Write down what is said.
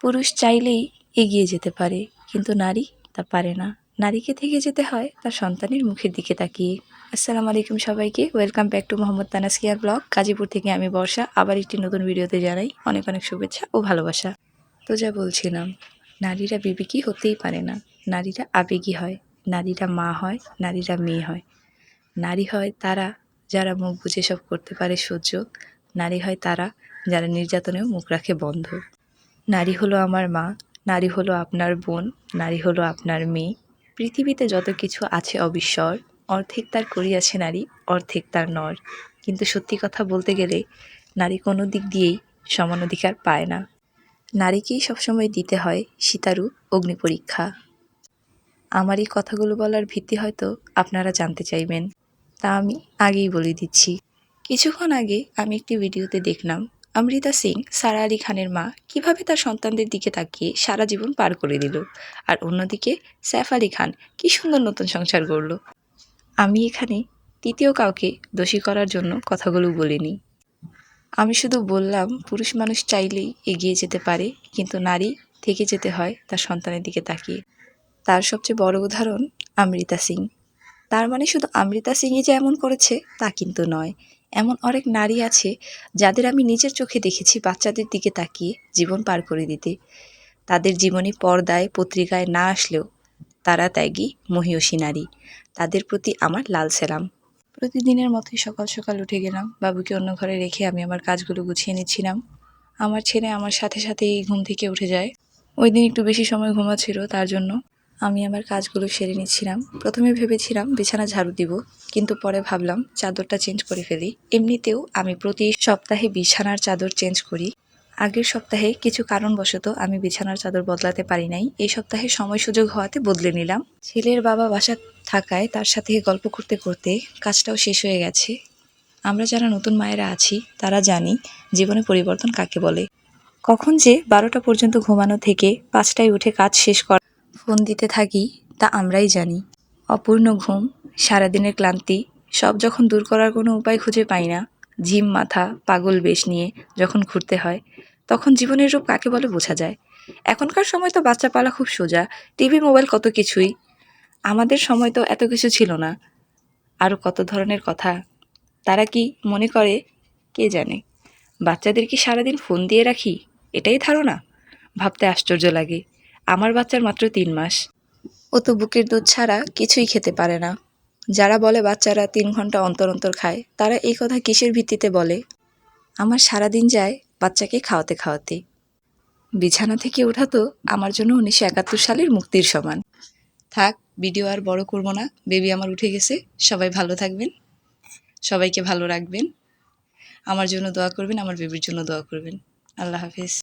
পুরুষ চাইলেই এগিয়ে যেতে পারে, কিন্তু নারী তা পারে না। নারীকে থেকে যেতে হয় তার সন্তানের মুখের দিকে তাকিয়ে। আসসালামু আলাইকুম সবাইকে, ওয়েলকাম ব্যাক টু মোহাম্মদ তানাসকিয়ার ব্লগ। গাজীপুর থেকে আমি বর্ষা, আবার একটি নতুন ভিডিওতে জানাই অনেক অনেক শুভেচ্ছা ও ভালোবাসা। তো যা বলছিলাম, নারীরা বিবেকী হতেই পারে না। নারীরা আবেগী হয়, নারীরা মা হয়, নারীরা মেয়ে হয়। নারী হয় তারা যারা মুখ বুঝে সব করতে পারে সহ্য, নারী হয় তারা যারা নির্যাতনেও মুখ রাখে বন্ধ। নারী হলো আমার মা, নারী হলো আপনার বোন, নারী হলো আপনার মেয়ে। পৃথিবীতে যত কিছু আছে অবিশ্বর অর্ধেক তার করিয়াছে নারী, অর্ধেক তার নর। কিন্তু সত্যি কথা বলতে গেলে, নারী কোনো দিক দিয়েই সমান অধিকার পায় না। নারীকেই সবসময় দিতে হয় সীতারু অগ্নি পরীক্ষা। আমার এই কথাগুলো বলার ভিত্তি হয়তো আপনারা জানতে চাইবেন। তা আমি আগেই বলে দিচ্ছি। কিছুক্ষণ আগে আমি একটি ভিডিওতে দেখলাম অমৃতা সিং, সারা আলী খানের মা, কীভাবে তার সন্তানদের দিকে তাকিয়ে সারা জীবন পার করে দিল? আর অন্যদিকে, সাইফ আলী খান কি সুন্দর নতুন সংসার গড়ল। আমি এখানে তৃতীয় কাউকে দোষী করার জন্য কথাগুলো বলিনি। আমি শুধু বললাম, পুরুষ মানুষ চাইলেই এগিয়ে যেতে পারে, কিন্তু নারী থেকে যেতে হয় তার সন্তানের দিকে তাকিয়ে। তার সবচেয়ে বড় উদাহরণ অমৃতা সিং। তার মানে শুধু অমৃতা সিংই যে এমন করেছে, তা কিন্তু নয়। এমন অনেক নারী আছে যাদের আমি নিজের চোখে দেখেছি বাচ্চাদের দিকে তাকিয়ে জীবন পার করে দিতে। তাদের জীবনে পর্দায়, পত্রিকায় না আসলেও তারা ত্যাগী, মহিয়সী নারী। তাদের প্রতি আমার লাল সেলাম। প্রতিদিনের মতোই সকাল সকাল উঠে গেলাম। বাবুকে অন্য ঘরে রেখে আমি আমার কাজগুলো গুছিয়ে নিচ্ছিলাম। আমার ছেলে আমার সাথে সাথেই ঘুম থেকে উঠে যায়। ওই দিন একটু বেশি সময় ঘুমাচ্ছিল তার জন্য। আমি আমার কাজগুলো সেরে নিচ্ছিলাম। প্রথমে ভেবেছিলাম, বিছানা ঝাড়ু দিব, কিন্তু পরে ভাবলাম চাদরটা চেঞ্জ করে ফেলি। এমনিতেও আমি প্রতি সপ্তাহে বিছানার চাদর চেঞ্জ করি। আগের সপ্তাহে কিছু কারণবশত আমি বিছানার চাদর বদলাতে পারি নাই। এই সপ্তাহে সময় সুযোগ হওয়াতে বদলে নিলাম। ছেলের বাবা বাসা থাকায় তার সাথে গল্প করতে করতে কাজটাও শেষ হয়ে গেছে। আমরা যারা নতুন মায়েরা আছি, তারা জানি জীবনে পরিবর্তন কাকে বলে। কখন যে বারোটা পর্যন্ত ঘুমানো থেকে পাঁচটায় উঠে কাজ শেষ করা ফোন দিতে থাকি, তা আমরাই জানি। অপূর্ণ ঘুম, সারাদিনের ক্লান্তি, সব যখন দূর করার কোনো উপায় খুঁজে পাই না, ঝিম, মাথা, পাগল বেশ নিয়ে যখন ঘুরতে হয়, তখন জীবনের রূপ কাকে বলে বোঝা যায়। এখনকার সময় তো বাচ্চা পালা খুব সোজা, টিভি, মোবাইল কত কিছুই। আমাদের সময় তো এত কিছু ছিল না। আরও কত ধরনের কথা। তারা কি মনে করে? কে জানে। বাচ্চাদের কি সারাদিন ফোন দিয়ে রাখি? এটাই ধারণা। ভাবতে আশ্চর্য লাগে। আমার বাচ্চার মাত্র তিন মাস। ও তো বুকের দুধ ছাড়া কিছুই খেতে পারে না। যারা বলে বাচ্চারা তিন ঘণ্টা অন্তর অন্তর খায়, তারা এই কথা কিসের ভিত্তিতে বলে? আমার সারাদিন যায় বাচ্চাকে খাওয়াতে খাওয়াতে। বিছানা থেকে ওঠা তো আমার জন্য উনিশশো একাত্তর সালের মুক্তির সমান। থাক, ভিডিও আর বড় করব না, বেবি আমার উঠে গেছে, সবাই ভালো থাকবেন। সবাইকে ভালো রাখবেন। আমার জন্য দোয়া করবেন, আমার বেবির জন্য দোয়া করবেন। আল্লাহ হাফিজ।